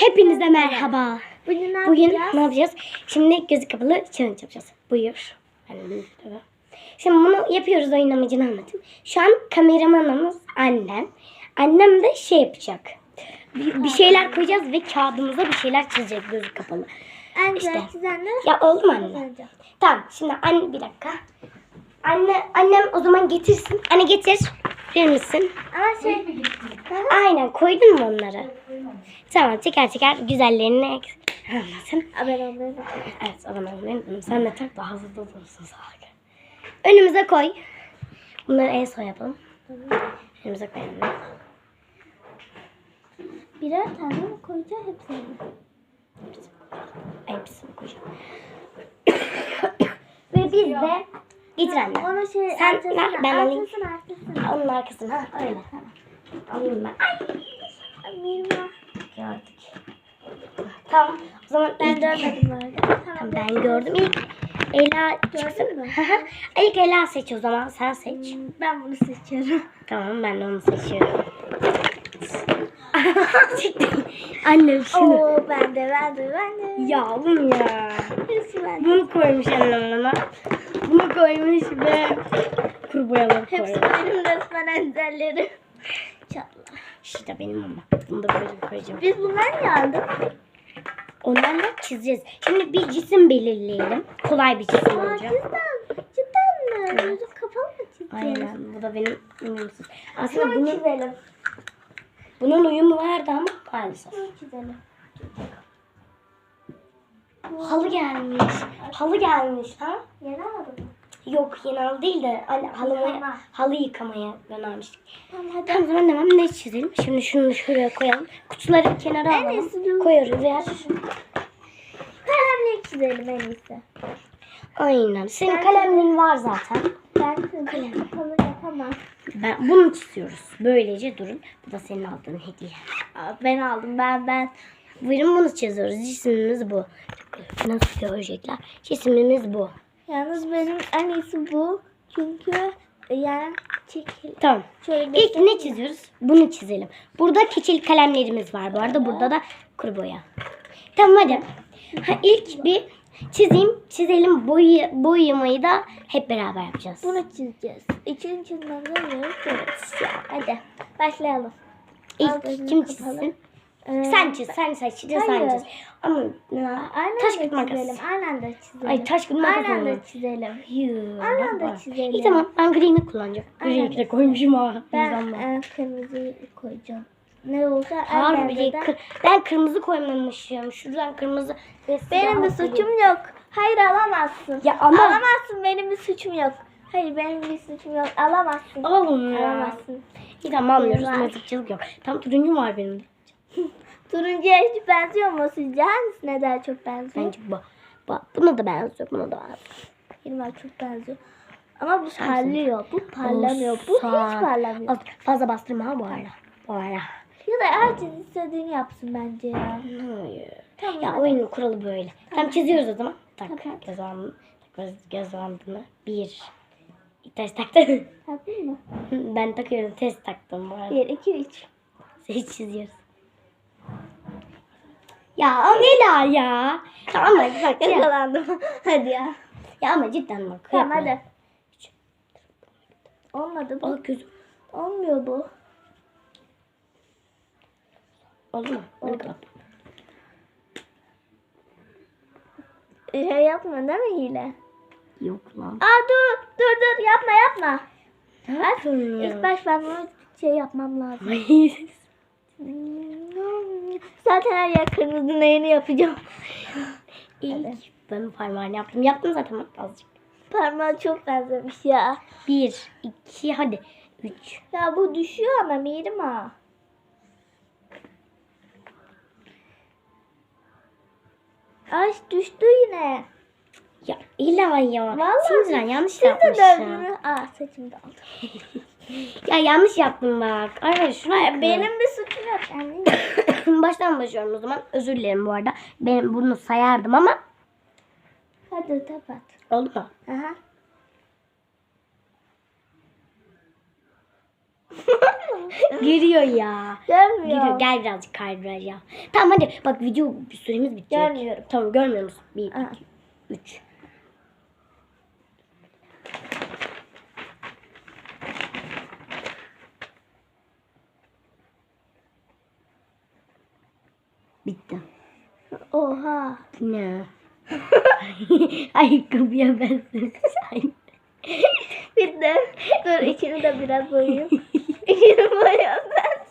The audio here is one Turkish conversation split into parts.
Hepinize merhaba. Bugün ne Bugün yapacağız? ne yapacağız? Şimdi gözü kapalı challenge yapacağız. Buyur. Şimdi bunu yapıyoruz oyun amacını anlatayım. Şu an kameramanımız annem. Annem de şey yapacak. Bir, bir şeyler koyacağız ve kağıdımıza bir şeyler çizecek gözü kapalı. En İşte. çizenler Ya oldu mu anne? Tamam şimdi anne bir dakika. Anne annem o zaman getirsin. Anne getir. Verir misin? Ama şey Aynen koydun mu onları? Tamam teker teker güzellerini anlatın. abone olmayı Evet abone olmayı unutmayın. Sen de tak daha hızlı olursun sağlık. Önümüze koy. Bunları en son yapalım. Önümüze koyalım. Birer tane mi koyacağız hepsini? mi? Hepsini koyacağım. Ve biz de getir anne. Ona şey Sen arkasına, ver, ben alayım. arkasına, arkasına. Onun arkasına. Öyle. Alayım ben. Ay Mirma. Gördük. Tamam. O zaman Ben ilk- görmedim arada. Tamam. Ben gördüm. İlk Ela çıksın. Mü? İlk Ela seç o zaman. Sen seç. Hmm, Ben bunu seçiyorum. Tamam ben onu seçiyorum. Annem şunu. Oo ben de ben de ben de. Ya. Ben de. Bunu koymuş annem bana. Bunu koymuş ve kuru boyaları Hepsi koymuş. benim resmen enzerlerim. Çatla. İşte benim ama. Bunu da böyle koyacağım. Biz bunları niye aldık? Onlarla çizeceğiz. Şimdi bir cisim belirleyelim. Kolay bir cisim Aa olacak. cidden. Cidden mi? Gözüm kapalı mı çizeceğiz? Aynen. Bu da benim uyumsuz. Aslında bunu bunun, çizelim. bunun uyumu vardı ama maalesef. Bunu çizelim. Halı gelmiş. Halı gelmiş ha? Yeni aldım? Yok yeni halı değil de hani halımı, halı yıkamaya göndermiştik. Tamam hadi. Tamam zaman devam ne çizelim? Şimdi şunu şuraya koyalım. Kutuları kenara En alalım. iyisi bu. Koyuyoruz ver. Kalemle çizelim en iyisi. Aynen. Senin Ben- kalemliğin var zaten. Ben kızım kapalı yapamam. Ben, bunu çiziyoruz. Böylece durun. Bu da senin aldığın hediye. Aa, ben aldım ben ben. Buyurun bunu çiziyoruz. Cisimimiz bu. Nasıl görecekler? Cisimimiz bu. Yalnız benim en iyisi bu. Çünkü e, yani çekil. Tamam. Şöyle İlk ne çiziyoruz? Bunu çizelim. Burada keçeli kalemlerimiz var bu arada. Burada da kuru boya. Tamam hadi. Ha, ilk bir çizeyim. Çizelim. Boyu, boyamayı da hep beraber yapacağız. Bunu çizeceğiz. İçini çizmemiz yok. Evet. Hadi başlayalım. Al İlk gözünü kim kapalı. Ee, Sen çiz. Sen. Sen Hayır. çiz. Ama Aynen taş kağıt makas. çizelim. Aynen de çizelim. Ay taş kağıt makas Aynen de çizelim. Yuh, Aynen de çizelim. İyi tamam. Ben green'i kullanacağım. Green'i de koymuşum ha. Ben Yüzden e, kırmızıyı koyacağım. Ne olsa Harbi kır- ben kırmızı koymamışım. Şuradan kırmızı Benim bir suçum yok. Hayır alamazsın. Ya ama- Alamazsın benim bir suçum yok. Hayır benim bir suçum yok. Alamazsın. Ya. Alamazsın. İyi tamam anlıyoruz. Mızıkçılık yok. Tam turuncu var benim de. Turuncuya hiç benziyor mu sizce? Hangisine daha çok benziyor? Bence bu. bu buna da benziyor. Buna da benziyor. Benim çok benziyor. Ama bu parlıyor. Bu parlamıyor. Bu hiç parlamıyor. Az- Fazla bastırma ha bu arada. Bu arada. Ya da herkes istediğini yapsın bence ya. Hayır. Tamam. Ya oyunun kuralı böyle. Tam çiziyoruz o zaman. Tak. Tamam. Göz bandını. Göz, göz bandını. Bir. Test taktım. Yapayım mı? ben takıyorum. Test taktım bu arada. 1, 2, 3. Seç çiziyoruz. Ya Amela ya. Tamam bak bak. Ya, Yakalandım. hadi ya. ya ama cidden bak. Tamam yapma. hadi. Olmadı bu. Al gözüm. Olmuyor bu. Oldu mu? Kapat. Şey yapma değil mi hile? Yok lan. Aa dur dur dur yapma yapma. Ne yapıyorsun ya? İlk baş ben bunu şey yapmam lazım. Hayır. Zaten her yer kırmızı neyini yapacağım. İlk ben parmağını yaptım. Yaptım zaten azıcık. Parmağı çok benzemiş ya. Bir, iki, hadi. Üç. Ya bu düşüyor ama Mirim ha. Ay düştü yine. Ya illa ya. Vallahi Sinirlen yanlış Siz de yapmışım. dövdünüz. Aa saçım dağıldı. Ya yanlış yaptım bak. Ay şuraya Ay, benim bir suçum yok. Yani. Baştan başlıyorum o zaman. Özür dilerim bu arada. Ben bunu sayardım ama Hadi kapat. oldu mu? Aha. Giriyor ya. Görmüyor. Giriyor. Gel birazcık kaydır ya. Tamam hadi. Bak video süremiz bitecek. Görmüyorum. Tamam görmüyor musun? Bir, Aa. iki, üç. Bitti. Oha. Ne? Ayakkabıya benzemiş. Bir de dur içini de biraz boyayayım. içini boyayayım ben.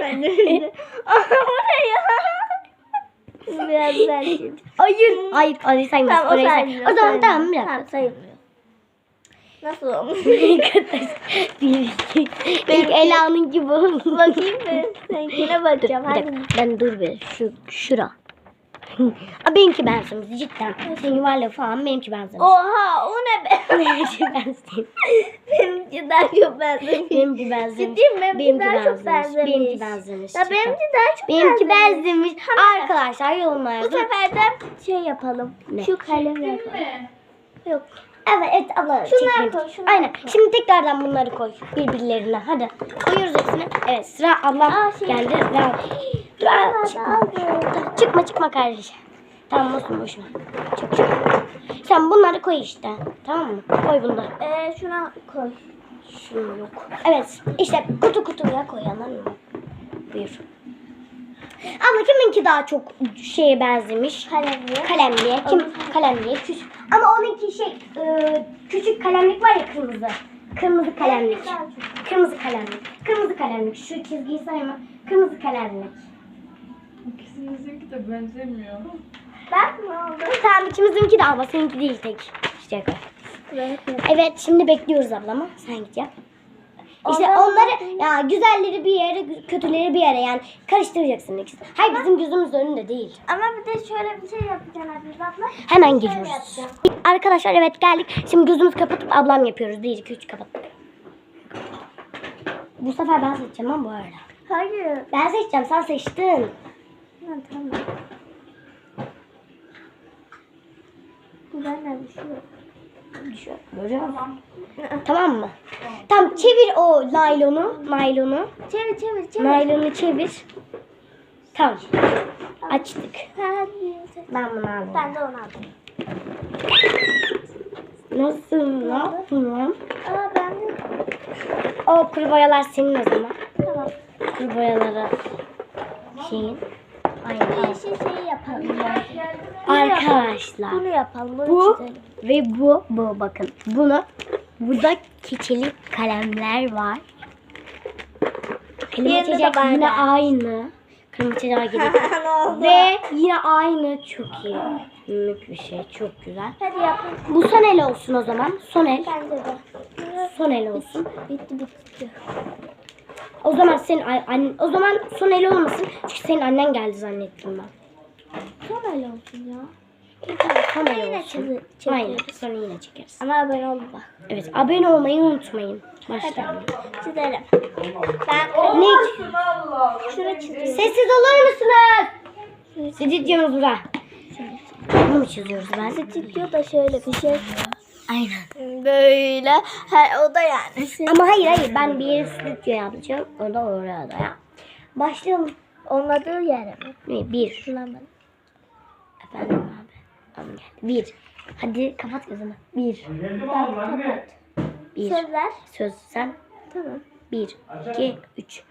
ben de öyle. Aha buraya. Biraz ben şimdi. Hayır. Hayır. Orayı saymaz. Tamam orayı say- sayılmıyor. O zaman tamam bir Tamam dakika. sayılmıyor. Nasıl olmuş? Bir. İlk Ela'nın gibi oldu. Bakayım ben. Seninkine bakacağım. Bir Hadi. dakika. Ben dur bir. Şu, şura. Aa, benimki benzemiş cidden. Senin var ya falan benimki benzemiş. Oha o ne be? benimki benzemiş. Benimki daha çok benzemiş. Benimki benzemiş. Ciddi mi? Benimki daha çok benzemiş. Benimki benzemiş. Ya benimki daha çok Benimki benzemiş. benzemiş. Tamam. Arkadaşlar Bu yorumlarda. sefer de şey yapalım. Ne? Şu kalem yapalım. Yok. Evet evet abla. Şunları koy, şunları Aynen. koy. Şimdi tekrardan bunları koy birbirlerine. Hadi. Koyuyoruz hepsini. Evet sıra ablam Aa, şey- geldi. Ve... Dur, çıkma. çıkma çıkma kardeşim. Tamam olsun boşuna. Çık çık. Sen bunları koy işte. Tamam mı? Koy bunları. Ee, şuna koy. Şunu yok. Evet işte kutu kutuya koyalım. Buyur. Ama kiminki daha çok şeye benzemiş? Kalemliğe. Kalemliğe. Kim kalemliğe? Küçük. Ama onunki şey e, küçük kalemlik var ya kırmızı. Kırmızı kalemlik. Kırmızı kalemlik. Kırmızı kalemlik. Şu çizgiyi sayma. Kırmızı kalemlik. İkisinizinki de benzemiyor. Bak ne oldu? Tamam ikimizinki de ama seninki değil tek. İşte koy. Evet şimdi bekliyoruz ablama. Sen git yap. İşte Ondan onları ya güzelleri bir yere, kötüleri bir yere yani karıştıracaksın ikisini. Hayır bizim gözümüz önünde değil. Ama bir de şöyle bir şey yapacaksın abla. Hemen Şöyle geliyoruz. yapacağım. Arkadaşlar evet geldik. Şimdi gözümüzü kapatıp ablam yapıyoruz. 1 2 3 kapattık. Bu sefer ben seçeceğim ama bu arada. Hayır. Ben seçeceğim sen seçtin. Ha, tamam. Bu benden bir şey yok. Görüyor musun? Tamam mı? Tamam çevir o naylonu. Naylonu. Çevir çevir çevir. Naylonu çevir. Tamam. Açtık. Ben bunu aldım. Ben de onu aldım. Nasıl? Ne yaptın? Aa ben de. O kuru boyalar senin o zaman. Tamam. Kuru boyaları şeyin. Aynen. Bir yeşil şeyi yapalım. Arkadaşlar. Bunu yapalım. Bunu Bu çizelim. ve bu bu bakın. Bunu burada keçeli kalemler var. Kalem açacak yine aynı. Kalem açacak gibi. ve yine aynı çok iyi. Mük bir şey çok güzel. Hadi yapalım. Bu son el olsun o zaman. Son el. Son el olsun. Bitti bitti. O zaman senin an- an- o zaman son el olmasın. Çünkü senin annen geldi zannettim ben. Son öyle olsun ya. Son el Yine olsun. Aynen. Sonra yine çekeriz. Ama abone bak. Evet. Abone olmayı unutmayın. Başlayalım. Çizelim. Ben Ne? şunu çiziyorum. Sessiz olur musunuz? Sizi diyoruz burada. Bunu mu çiziyoruz ben? Çiziyor da şöyle bir şey. Aynen. Böyle. Ha, o da yani. Ama hayır hayır ben bir yere stüdyo yapacağım. O da orada ya. Başlayalım. Olmadığı yere mi? Bir. Bulamadım. Efendim abi. Tamam geldi. Bir. Hadi kapat gözünü. Bir. Kapat. Bir. Sözler. Söz sen. Tamam. Bir. iki, Üç.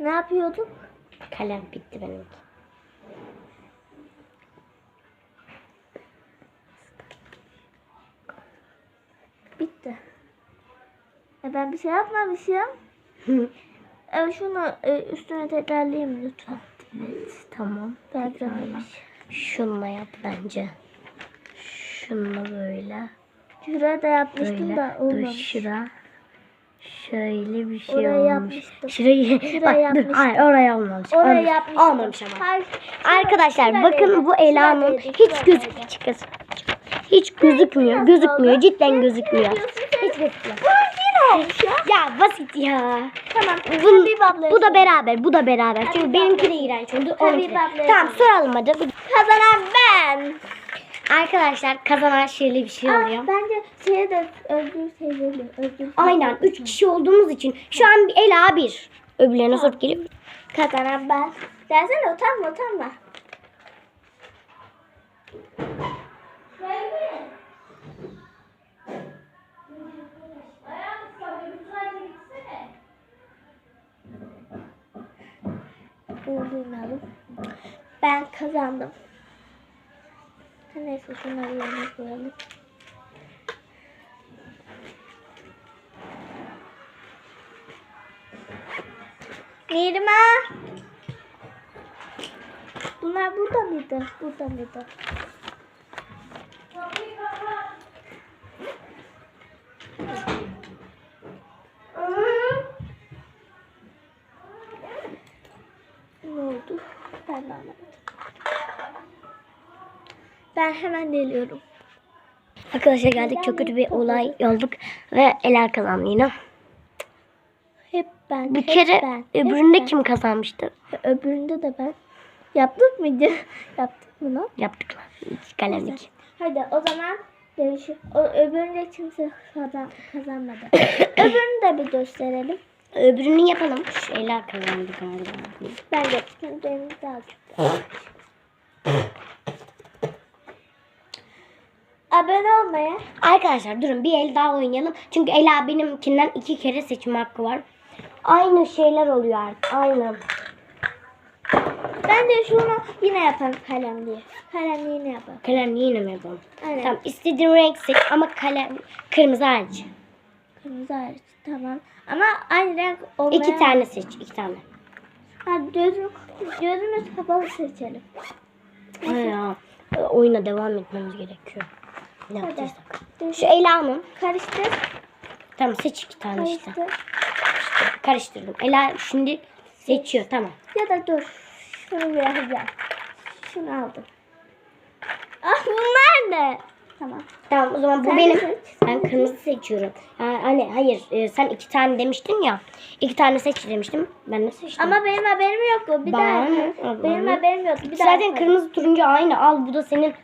Ne yapıyorduk? Kalem bitti benimki. Bitti. E ben bir şey yapmamışım. Evet şunu e, üstüne tekrarlayayım lütfen. evet tamam. Tekrarlamış. Şununla yap bence. Şununla böyle. Şuraya da yapmıştım Böyle. da Dur olmamış. şura. Şöyle bir şey Oraya olmuş. yapmıştım. Şurayı Şuraya bak dur. Hayır oraya olmamış. Oraya olmamış. yapmıştım. Olmamış ama. Hayır. Arkadaşlar Şuraya bakın bu Ela'nın hiç gözükmüyor. Hiç gözükmüyor. Nasıl Gözükmüyor. oldu? Cidden gözükmüyor. Hiç gözükmüyor. Ya? Basit ya. Tamam. Bu, Habib ablaya bu da beraber, bu da beraber. Çünkü benimki de iğrenç oldu. Tamam sor. soralım hadi. Kazanan ben. Arkadaşlar kazanan şöyle bir şey Aa, oluyor. bence şeye de Özgür teyzeyle. Özgür Aynen 3 kişi olduğumuz için şu an bir Ela bir. Öbürlerine sorup geliyor. Kazanan ben. Dersene utanma utanma. Ben kazandım. Neyse şunları yerine koyalım. Nirma. Bunlar? Burada mıydı? Ben hemen geliyorum. Arkadaşlar geldik çok kötü bir olay olduk ve Ela kazandı yine. Hep ben. Bir hep kere ben, hep öbüründe ben. kim kazanmıştı? Öbüründe de ben. Yaptık mıydı? Yaptık mı lan? Yaptıklar. İki kalemlik. Hadi o zaman dövüşü. O, öbüründe kimse kazan, kazanmadı. öbürünü de bir gösterelim. Öbürünü yapalım. Şu Ela kazandı galiba. Ben de benim daha çok. Abone olmaya. Arkadaşlar durun bir el daha oynayalım. Çünkü Ela benimkinden iki kere seçim hakkı var. Aynı şeyler oluyor artık. Aynı. Ben de şunu yine yaparım kalem diye. Kalem yine yaparım. Kalem yine mi yapalım? Aynen. Tamam istediğin renk seç ama kalem kırmızı hariç. Kırmızı hariç. Tamam. Ama aynı renk olmaya... İki tane seç. iki tane. Ha, gözüm, gözümüz kapalı seçelim. Ha ya. Oyuna devam etmemiz gerekiyor. Ne. Gözüm- Şu Ela'nın. Karıştır. Tamam seç iki tane işte. Karıştır. Karıştırdım. Ela şimdi seçiyor. Tamam. Ya da dur. Şunu biraz yap. Şunu aldım. Ah bunlar ne? Tamam. Tamam o zaman bu Sen benim. seç. Ben kırmızı seçiyorum. Ha, hani hayır e, sen iki tane demiştin ya. İki tane seç demiştim. Ben ne seçtim? Ama benim haberim yok. Bir Ben- daha. ben- Benim haberim yok. Bir daha. Zaten kırmızı turuncu aynı. Al bu da senin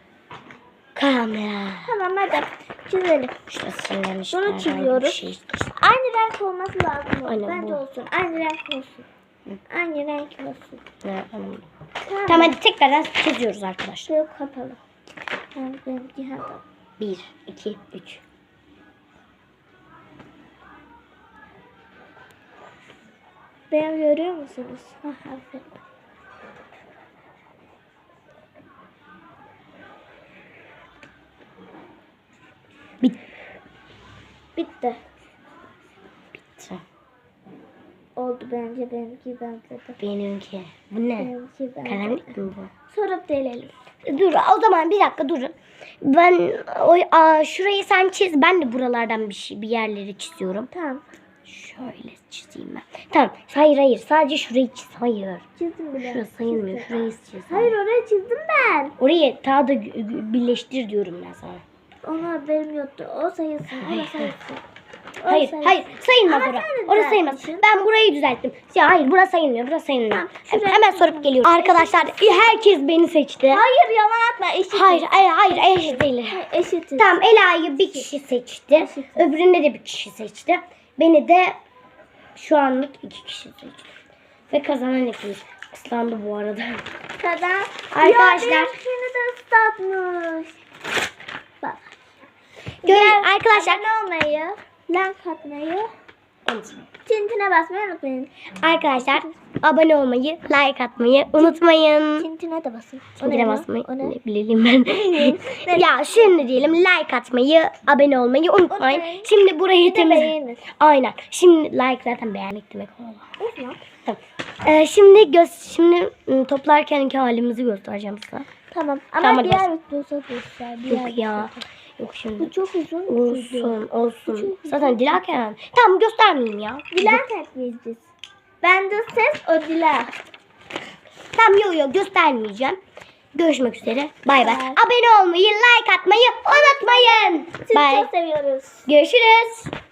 kamera. Tamam hadi. Çizelim. İşte sinirlenmiş. Bunu çiziyoruz. Şey. Aynı renk olması lazım. Aynen, Bence bu. olsun. Aynı renk olsun. Aynı renk olsun. Ne. Tamam. Tamam hadi tekrardan çiziyoruz arkadaşlar. Şöyle kapalı. Bir, iki, üç. Beni görüyor musunuz? Ha, aferin. Bit. Bitti. Bitti. Oldu bence benimki benzedi. Benimki. Bu ne? Benimki benzedi. Kalemlik mi bu? Sorup delelim. Dur o zaman bir dakika durun. Ben o aa, şurayı sen çiz. Ben de buralardan bir şey bir yerleri çiziyorum. Tamam. Şöyle çizeyim ben. Tamam. Hayır hayır. Sadece şurayı çiz. Hayır. Çizdim bile. Şurası sayılmıyor. Şurayı çiz. Hayır oraya çizdim ben. Orayı daha da birleştir diyorum ben sana. Ona haberim yoktu. O sayılsın. Hayır, O sayılsın. O Hayır, sayılsın. hayır sayılmaz Ama orası. sen de Orası sayılmaz. düzeltmişsin. Ben burayı düzelttim. Ya hayır, burası sayılmıyor. Burası sayılmıyor. Tamam, şuraya- Hemen sorup geliyorum. Arkadaşlar, herkes beni seçti. Hayır yalan atma. Eşit. Hayır, hayır, hayır, eşit değil. Eşitiz. Tamam, Ela'yı bir kişi seçti. Öbüründe de bir kişi seçti. Beni de şu anlık iki kişi seçti. Ve kazanan ikimiz. Islandı bu arada. Kadar. Arkadaşlar. Ya benimkini de ıslatmış. Gör- arkadaşlar. Abone olmayı, like atmayı, Unutmayın. tintine basmayı unutmayın. Arkadaşlar abone olmayı, like atmayı unutmayın. Tintine de basın. O Şimdi ne basmayı ne? bileyim ben. ya şimdi diyelim like atmayı, abone olmayı unutmayın. Unutmayın. Şimdi burayı temiz. Aynen. Şimdi like zaten beğenmek demek. Unutma. Tamam. Ee, şimdi göz şimdi ım, toplarkenki halimizi göstereceğim size. Tamam. Ama Tamam, diğer videoda göster. Yok ya. videoda. Yok şimdi. Bu çok uzun. Olsun, olsun. Zaten dilerken. Tamam göstermeyeyim ya. Diler tekmeyiz biz. Ben de ses o diler. Tamam yok yok göstermeyeceğim. Görüşmek üzere. Bay bay. Abone olmayı, like atmayı unutmayın. Sizi Bye. çok seviyoruz. Görüşürüz.